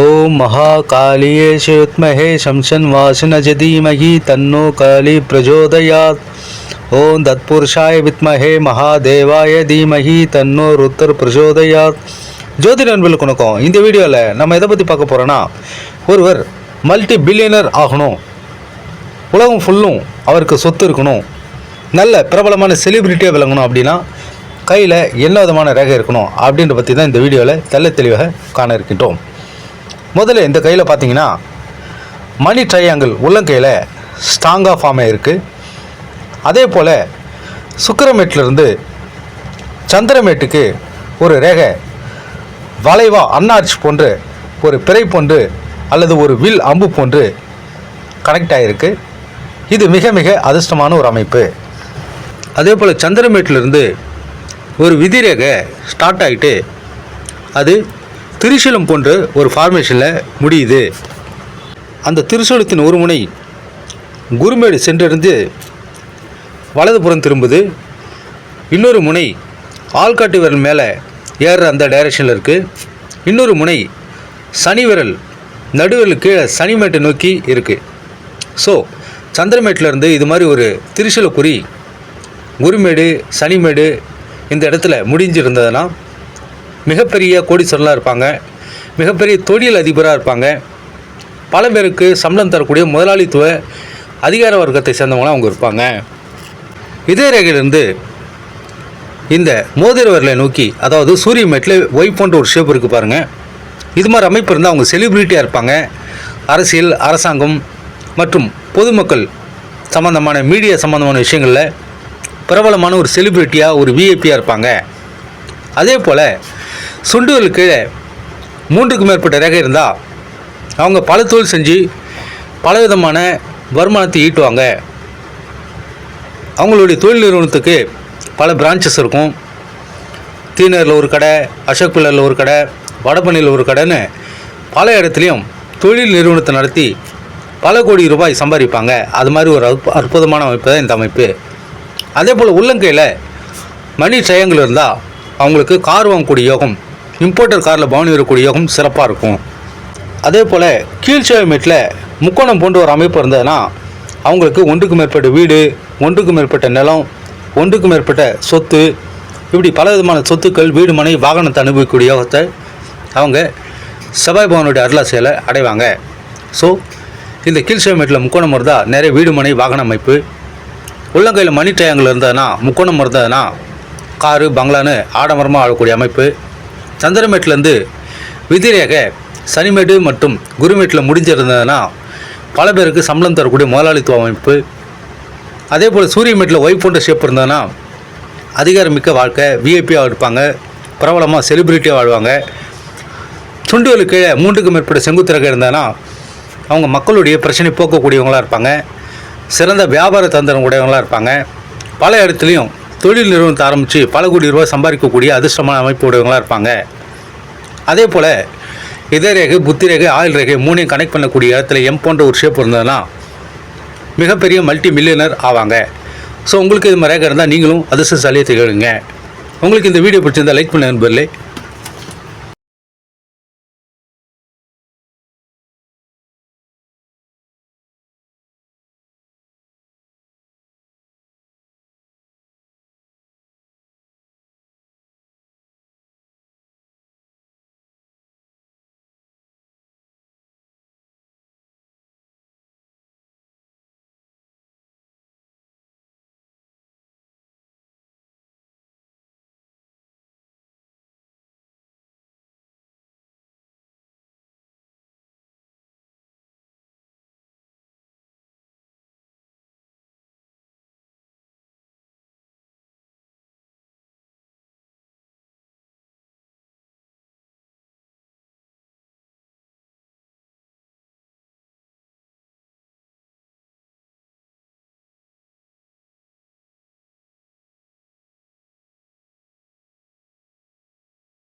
ஓம் மகா காளியேஷு யுத்மஹே சம்சன் வாசனஜ தீமகி தன்னோ காளி பிரஜோதயாத் ஓம் தத்புருஷாய வித்மஹே மகாதேவாய தீமகி தன்னோ ருத்தர் பிரஜோதயாத் ஜோதி நண்பர்களுக்கு வணக்கம் இந்த வீடியோவில் நம்ம எதை பற்றி பார்க்க போகிறோன்னா ஒருவர் மல்டி பில்லியனர் ஆகணும். உலகம் ஃபுல்லும் அவருக்கு சொத்து இருக்கணும். நல்ல பிரபலமான செலிபிரிட்டியாக விளங்கணும் அப்படின்னா கையில் என்ன விதமான ரேகை இருக்கணும் அப்படின்ற பற்றி தான் இந்த வீடியோவில் தெல்ல தெளிவாக காண இருக்கின்றோம். முதல்ல இந்த கையில் பார்த்தீங்கன்னா மணி ட்ரையாங்கிள் உள்ளங்கையில் ஸ்ட்ராங்காக ஃபார்ம் ஆகிருக்கு அதே போல் சுக்கரமேட்டிலிருந்து சந்திரமேட்டுக்கு ஒரு ரேகை வளைவா அன்னார்ச் போன்று ஒரு பிறை போன்று அல்லது ஒரு வில் அம்பு போன்று கனெக்ட் ஆகிருக்கு இது மிக மிக அதிர்ஷ்டமான ஒரு அமைப்பு. அதே போல் சந்திரமேட்டிலிருந்து ஒரு விதிரேகை ஸ்டார்ட் ஆகிட்டு அது திரிசூலம் போன்ற ஒரு ஃபார்மேஷனில் முடியுது. அந்த திரிசூலத்தின் ஒரு முனை குருமேடு சென்றிருந்து வலதுபுறம் திரும்புது. இன்னொரு முனை ஆள்காட்டி விரல் மேலே ஏறுற அந்த டைரக்ஷனில் இருக்குது இன்னொரு முனை சனி விரல் நடுவிரல் கீழே சனிமேட்டை நோக்கி இருக்குது ஸோ சந்திரமேட்டிலேருந்து இது மாதிரி ஒரு திரிசூல குருமேடு சனிமேடு இந்த இடத்துல முடிஞ்சிருந்ததுன்னா மிகப்பெரிய கோடீஸ்வரலாக இருப்பாங்க. மிகப்பெரிய தொழில் அதிபராக இருப்பாங்க. பல பேருக்கு சம்பளம் தரக்கூடிய முதலாளித்துவ அதிகார வர்க்கத்தை சேர்ந்தவங்களாம் அவங்க இருப்பாங்க. இதே ரேகையிலிருந்து இந்த மோதிரவர்களை நோக்கி அதாவது சூரிய மேட்டில் ஒய் போன்ற ஒரு ஷேப் இருக்குது பாருங்கள் இது மாதிரி அமைப்பு இருந்தால் அவங்க செலிபிரிட்டியாக இருப்பாங்க. அரசியல் அரசாங்கம் மற்றும் பொதுமக்கள் சம்மந்தமான மீடியா சம்மந்தமான விஷயங்களில் பிரபலமான ஒரு செலிபிரிட்டியாக ஒரு விஐபியாக இருப்பாங்க. அதே போல் சுண்டுகள் கீழே மூன்றுக்கும் மேற்பட்ட ரேகை இருந்தால் அவங்க பல தொழில் செஞ்சு பலவிதமான வருமானத்தை ஈட்டுவாங்க. அவங்களுடைய தொழில் நிறுவனத்துக்கு பல பிரான்ச்சஸ் இருக்கும். தீனரில் ஒரு கடை அசோக் பில்லரில் ஒரு கடை வடபணியில் ஒரு கடைன்னு பல இடத்துலையும் தொழில் நிறுவனத்தை நடத்தி பல கோடி ரூபாய் சம்பாதிப்பாங்க. அது மாதிரி ஒரு அற்பு அற்புதமான அமைப்பு தான் இந்த அமைப்பு. அதே போல் உள்ளங்கையில் மணி ட்ரையாங்கிள் இருந்தால் அவங்களுக்கு கார் வாங்கக்கூடிய யோகம் இம்போர்ட்டர் காரில் பவனி வரக்கூடிய யோகம் சிறப்பாக இருக்கும். அதே போல் கீழ்ச்சேவமேட்டில் முக்கோணம் போன்ற ஒரு அமைப்பு இருந்ததுன்னா அவங்களுக்கு ஒன்றுக்கு மேற்பட்ட வீடு ஒன்றுக்கு மேற்பட்ட நிலம் ஒன்றுக்கு மேற்பட்ட சொத்து இப்படி பல விதமான சொத்துக்கள் வீடு மனை வாகனத்தை அனுபவிக்கக்கூடிய யோகத்தை அவங்க செவ்வாய் பவனுடைய அருளாசையில் அடைவாங்க. ஸோ இந்த கீழ்ச்சேவமேட்டில் முக்கோணம் இருந்தால் நிறைய வீடு மனை வாகன அமைப்பு. உள்ளங்கையில் மணி டயங்கள் இருந்ததுன்னா முக்கோணம் இருந்ததுன்னா காரு பங்களான்னு ஆடம்பரமாக ஆளக்கூடிய அமைப்பு. சந்திரமேட்லேருந்து விதிரேகை சனிமேடு மற்றும் குருமேட்டில் முடிஞ்சிருந்ததுன்னா பல பேருக்கு சம்பளம் தரக்கூடிய முதலாளித்துவ அமைப்பு. அதே போல் சூரியமேட்டில் ஒய்ஃப் போன்ற ஷேப் இருந்ததுன்னா அதிகாரமிக்க வாழ்க்கை விஐபியாக இருப்பாங்க பிரபலமாக செலிபிரிட்டியாக வாழ்வாங்க. சுண்டுவலு கீழே மூன்றுக்கு மேற்பட்ட செங்குத்திரக இருந்ததுன்னா அவங்க மக்களுடைய பிரச்சனை போக்கக்கூடியவங்களாக இருப்பாங்க. சிறந்த வியாபார தந்திரம் உடையவங்களாக இருப்பாங்க. பல இடத்துலையும் தொழில் நிறுவனத்தை ஆரம்பித்து பல கோடி ரூபாய் சம்பாதிக்கக்கூடிய அதிர்ஷ்டமான அமைப்பு உடையவங்களாக இருப்பாங்க. அதே போல் இதய ரேகை புத்தி ரேகை ஆயில் ரேகை மூணையும் கனெக்ட் பண்ணக்கூடிய இடத்துல எம் போன்ற ஒரு ஷேப் இருந்ததுன்னா மிகப்பெரிய மல்டி மில்லியனர் ஆவாங்க. ஸோ உங்களுக்கு இது மாதிரி ரேகை இருந்தால் நீங்களும் அதிர்ஷ்டசாலியை திகழுங்க. உங்களுக்கு இந்த வீடியோ பிடிச்சிருந்தால் லைக் பண்ண நண்பர்களே.